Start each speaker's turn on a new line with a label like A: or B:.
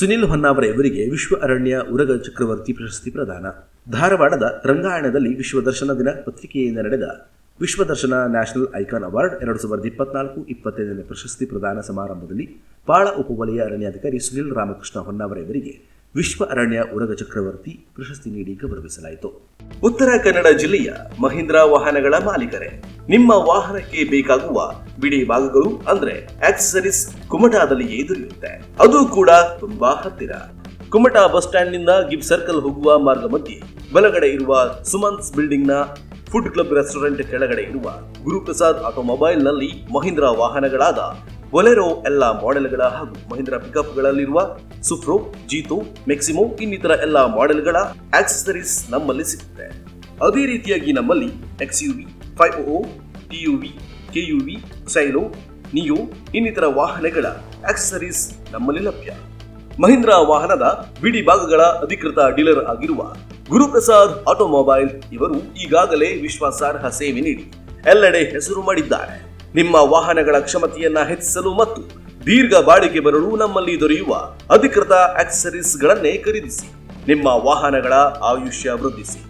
A: ಸುನಿಲ್ ಹೊನ್ನಾವರ ಇವರಿಗೆ ವಿಶ್ವ ಅರಣ್ಯ ಉರಗ ಚಕ್ರವರ್ತಿ ಪ್ರಶಸ್ತಿ ಪ್ರದಾನ. ಧಾರವಾಡದ ರಂಗಾಯಣದಲ್ಲಿ ವಿಶ್ವ ದರ್ಶನ ದಿನ ಪತ್ರಿಕೆಯಿಂದ ನಡೆದ ವಿಶ್ವ ದರ್ಶನ ನ್ಯಾಷನಲ್ ಐಕಾನ್ ಅವಾರ್ಡ್ ಎರಡು ಸಾವಿರದ ಇಪ್ಪತ್ನಾಲ್ಕು ಇಪ್ಪತ್ತೈದನೇ ಪ್ರಶಸ್ತಿ ಪ್ರದಾನ ಸಮಾರಂಭದಲ್ಲಿ ಪಾಳ ಉಪವಲಯ ಅರಣ್ಯಾಧಿಕಾರಿ ಸುನಿಲ್ ರಾಮಕೃಷ್ಣ ಹೊನ್ನಾವರ ಇವರಿಗೆ ವಿಶ್ವ ಅರಣ್ಯ ಉರಗ ಚಕ್ರವರ್ತಿ ಪ್ರಶಸ್ತಿ ನೀಡಿ ಗೌರವಿಸಲಾಯಿತು. ಉತ್ತರ ಕನ್ನಡ ಜಿಲ್ಲೆಯ ಮಹೀಂದ್ರ ವಾಹನಗಳ ಮಾಲೀಕರೇ, ನಿಮ್ಮ ವಾಹನಕ್ಕೆ ಬೇಕಾಗುವ ಬಿಡಿ ಭಾಗಗಳು ಅಂದ್ರೆ ಆಕ್ಸೆಸರೀಸ್ ಕುಮಟಾದಲ್ಲಿಯೇ ದೊರೆಯುತ್ತೆ ಅದು ಕೂಡ ತುಂಬಾ ಹತ್ತಿರ. ಕುಮಟಾ ಬಸ್ ಸ್ಟ್ಯಾಂಡ್ನಿಂದ ಗಿಬ್ ಸರ್ಕಲ್ ಹೋಗುವ ಮಾರ್ಗ ಮಧ್ಯೆ ಬಲಗಡೆ ಇರುವ ಸುಮನ್ಸ್ ಬಿಲ್ಡಿಂಗ್ನ ಫುಡ್ ಕ್ಲಬ್ ರೆಸ್ಟೋರೆಂಟ್ ಕೆಳಗಡೆ ಇರುವ ಗುರುಪ್ರಸಾದ್ ಆಟೋಮೊಬೈಲ್ನಲ್ಲಿ ಮಹೀಂದ್ರ ವಾಹನಗಳಾದ ಬೊಲೆರೋ ಎಲ್ಲ ಮಾಡೆಲ್ಗಳ ಹಾಗೂ ಮಹೀಂದ್ರ ಪಿಕಪ್ಗಳಲ್ಲಿರುವ ಸುಫ್ರೋ ಜೀತೋ, ಮೆಕ್ಸಿಮೋ ಇನ್ನಿತರ ಎಲ್ಲ ಮಾಡೆಲ್ಗಳ ಆಕ್ಸೆಸರೀಸ್ ನಮ್ಮಲ್ಲಿ ಸಿಗುತ್ತೆ. ಅದೇ ರೀತಿಯಾಗಿ ನಮ್ಮಲ್ಲಿ X U V, five O TUV KUV, Xylo, Neo, ಇನ್ನಿತರ ವಾಹನಗಳ ಆಕ್ಸೆಸರೀಸ್ ನಮ್ಮಲ್ಲಿ ಲಭ್ಯ. ಮಹೀಂದ್ರ ವಾಹನದ ಬಿಡಿ ಭಾಗಗಳ ಅಧಿಕೃತ ಡೀಲರ್ ಆಗಿರುವ ಗುರುಪ್ರಸಾದ್ ಆಟೋಮೊಬೈಲ್ ಇವರು ಈಗಾಗಲೇ ವಿಶ್ವಾಸಾರ್ಹ ಸೇವೆ ನೀಡಿ ಎಲ್ಲೆಡೆ ಹೆಸರು ಮಾಡಿದ್ದಾರೆ. ನಿಮ್ಮ ವಾಹನಗಳ ಕ್ಷಮತೆಯನ್ನ ಹೆಚ್ಚಿಸಲು ಮತ್ತು ದೀರ್ಘ ಬಾಳಿಕೆ ಬರಲು ನಮ್ಮಲ್ಲಿ ದೊರೆಯುವ ಅಧಿಕೃತ ಆಕ್ಸೆಸರೀಸ್ಗಳನ್ನೇ ಖರೀದಿಸಿ. ನಿಮ್ಮ ವಾಹನಗಳ ಆಯುಷ್ಯ ವೃದ್ಧಿಸಿ.